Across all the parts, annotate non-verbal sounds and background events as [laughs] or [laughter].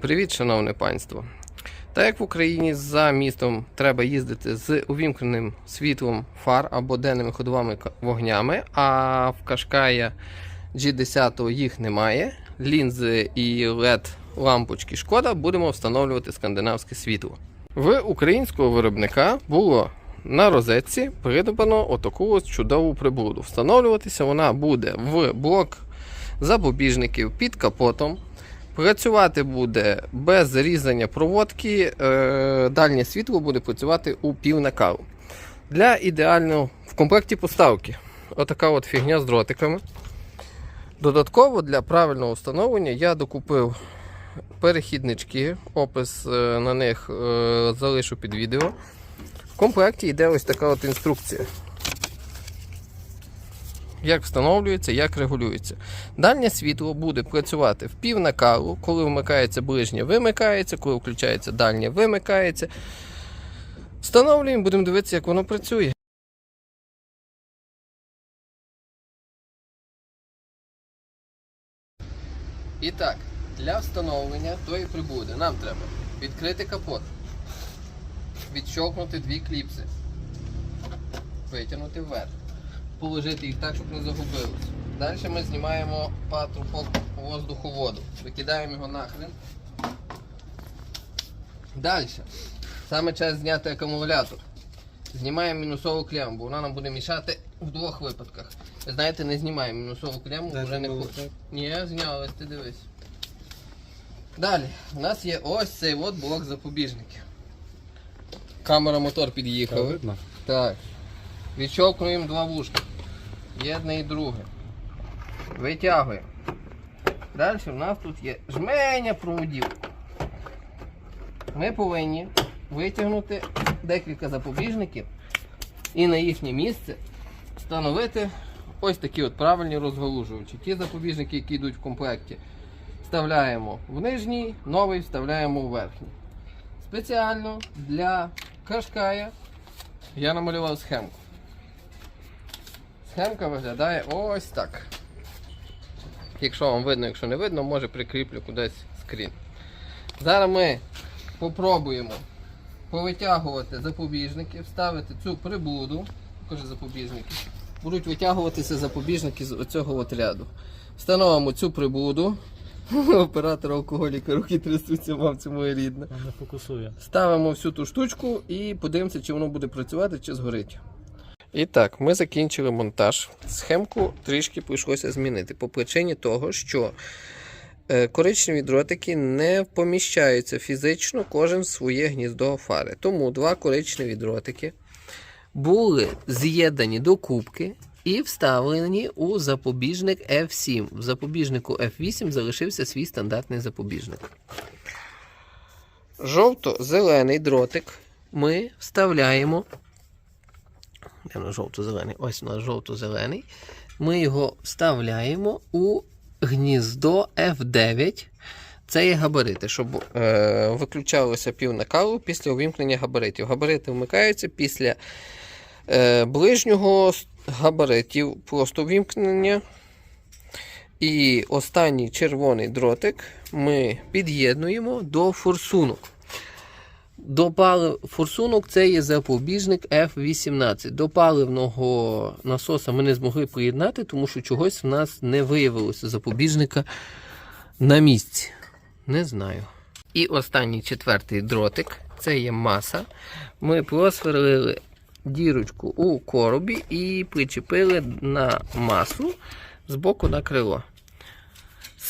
Привіт, шановне панство. Так як в Україні за містом треба їздити з увімкненим світлом фар або денними ходовими вогнями, а в Кашкая G10 їх немає, лінзи і LED лампочки шкода, будемо встановлювати скандинавське світло. В українського виробника було на розетці придбано отаку чудову прибуду. Встановлюватися вона буде в блок запобіжників під капотом. Працювати буде без різання проводки. Е, дальнє світло буде працювати у пів накалу. Для ідеального в комплекті поставки отака от фігня з дротиками. Додатково для правильного встановлення я докупив перехіднички, опис е, на них е, залишу під відео. В комплекті йде ось така от інструкція. Як встановлюється, як регулюється. Дальнє світло буде працювати в пів накалу, коли вмикається ближнє, вимикається, коли включається дальнє, вимикається. Встановлюємо, будемо дивитися, як воно працює. І так, для встановлення тої прибуди нам треба відкрити капот, відщовкнути дві кліпси, витягнути вверх, положити їх так, щоб не загубилось. Далі ми знімаємо патрубок воздуховоду, викидаємо його нахрен. Далі. Саме час зняти акумулятор. Знімаємо мінусову кляму, бо вона нам буде мішати в двох випадках. Ви знаєте, не знімаємо мінусову кляму, вже не хоче. Ні, знялось, ти дивись. Далі, у нас є ось цей от блок запобіжників. Камера мотор під'їхав. Так. Відщовкуємо два вушка. Єдне і друге. Витягуємо. Далі в нас тут є жменя проводів. Ми повинні витягнути декілька запобіжників і на їхнє місце встановити ось такі от правильні розгалужувачі. Ті запобіжники, які йдуть в комплекті, вставляємо в нижній, новий вставляємо в верхній. Спеціально для кашкая я намалював схемку. Схемка виглядає ось так. Якщо вам видно, якщо не видно, може прикріплю кудись скрін. Зараз ми попробуємо повитягувати запобіжники, вставити цю прибуду. Покажи запобіжники. Будуть витягуватися запобіжники з оцього от ряду. Встановимо цю прибуду. [laughs] Оператор алкоголіка, руки трясуться, мамці моя рідна. Не фокусує. Ставимо всю ту штучку і подивимося, чи воно буде працювати, чи згорить. І так, ми закінчили монтаж. Схемку трішки прийшлося змінити по причині того, що е, коричневі дротики не поміщаються фізично кожен в своє гніздо фари. Тому два коричневі дротики були з'єднані до кубки і вставлені у запобіжник F7. В запобіжнику F8 залишився свій стандартний запобіжник. Жовто-зелений дротик ми вставляємо. Де жовто-зелений? Ось у нас жовто-зелений. Ми його вставляємо у гніздо F9. Це є габарити, щоб е, виключалося пів накалу після увімкнення габаритів. Габарити вмикаються після е, ближнього габаритів, просто вімкнення. І останній червоний дротик ми під'єднуємо до форсунок. До палив... Форсунок це є запобіжник F18. До паливного насоса ми не змогли приєднати, тому що чогось в нас не виявилося запобіжника на місці. Не знаю. І останній четвертий дротик це є маса. Ми просверлили дірочку у коробі і причепили на масу з боку на крило.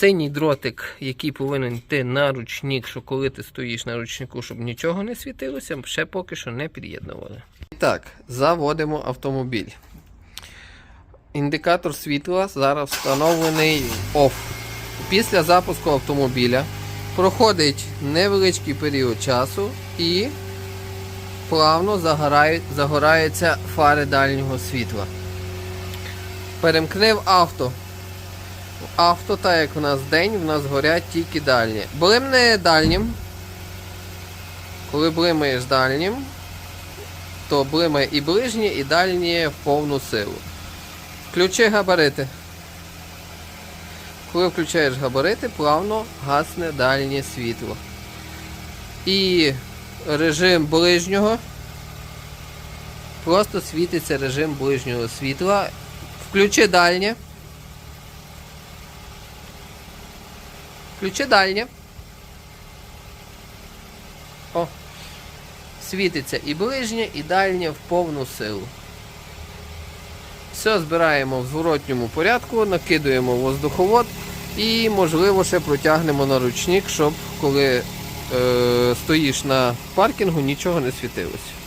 Синій дротик, який повинен йти на ручник, що коли ти стоїш на ручнику, щоб нічого не світилося, ще поки що не під'єднували. І так, заводимо автомобіль. Індикатор світла зараз встановлений OFF. Після запуску автомобіля проходить невеличкий період часу і плавно загорають, загораються фари дальнього світла. Перемкнив авто. Авто, так як у нас день, в нас горять тільки дальні. Блимне дальнім. Коли блимаєш дальнім, то блимає і ближнє, і дальнє в повну силу. Включи габарити. Коли включаєш габарити, плавно гасне дальнє світло. І режим ближнього. Просто світиться режим ближнього світла. Включи дальнє. Включи дальнє. О. Світиться і ближнє, і дальнє в повну силу. Все збираємо в зворотньому порядку, накидуємо воздуховод і, можливо, ще протягнемо на ручник, щоб коли е, стоїш на паркінгу, нічого не світилось.